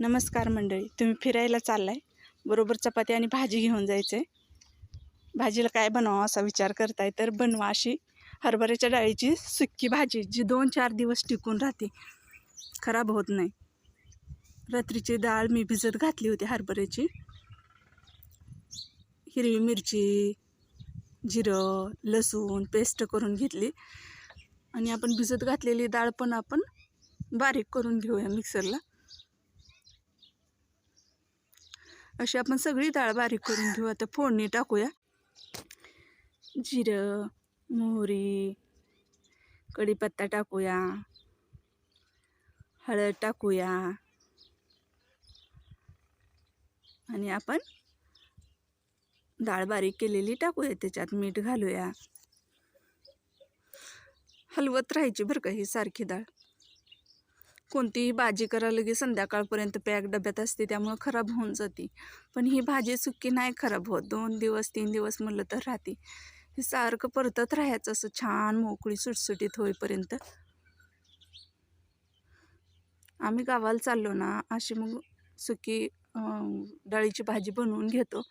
नमस्कार मंडळी तुम्ही फिरायला चाललाय? बरोबर चपाती आणि भाजी घेऊन जायचं आहे भाजीला काय बनवावं असा विचार करताय तर बनवा अशी हरभऱ्याच्या डाळीची सुक्की भाजी जी दोन चार दिवस टिकून राहते. खराब होत नाही. रात्रीची डाळ मी भिजत घातली होती हरभऱ्याची. हिरवी मिरची जिरं लसूण पेस्ट करून घेतली. आणि आपण भिजत घातलेली डाळ पण आपण बारीक करून घेऊया मिक्सरला. अशी आपण सगळी डाळ बारीक करून घेऊ. आता फोडणी टाकूया. जिरं मोहरी कढीपत्ता टाकूया. हळद टाकूया. आणि आपण डाळ बारीक केलेली टाकूया. त्याच्यात मीठ घालूया. हलवत राहायची बरं का ही सारखी डाळ. कोणतीही भाजी करायला की संध्याकाळपर्यंत पॅक डब्यात असते त्यामुळं खराब होऊन जाते. पण ही भाजी सुकी नाही खराब होत. दोन दिवस तीन दिवस म्हणलं तर राहते. हे सारखं परतत राहायचं असं छान मोकळी सुटसुटीत होईपर्यंत. आम्ही गावाला चाललो ना अशी मग सुकी डाळीची भाजी बनवून घेतो.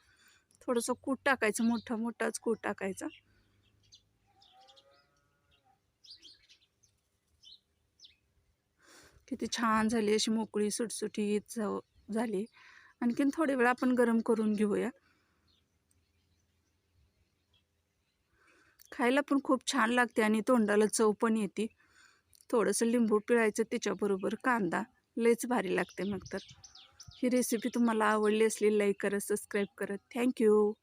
थोडंसं कूट टाकायचं मोठा मोठाच कूट टाकायचा. किती छान झाली अशी मोकळी सुटसुटीत जाव झाली. आणखीन थोडे वेळ आपण गरम करून घेऊया. खायला पण खूप छान लागते आणि तोंडाला चव पण येते. थोडंसं लिंबू पिळायचं त्याच्याबरोबर कांदा लयच भारी लागते मग तर. ही रेसिपी तुम्हाला आवडली असली लाईक करा सबस्क्राईब करा. थँक्यू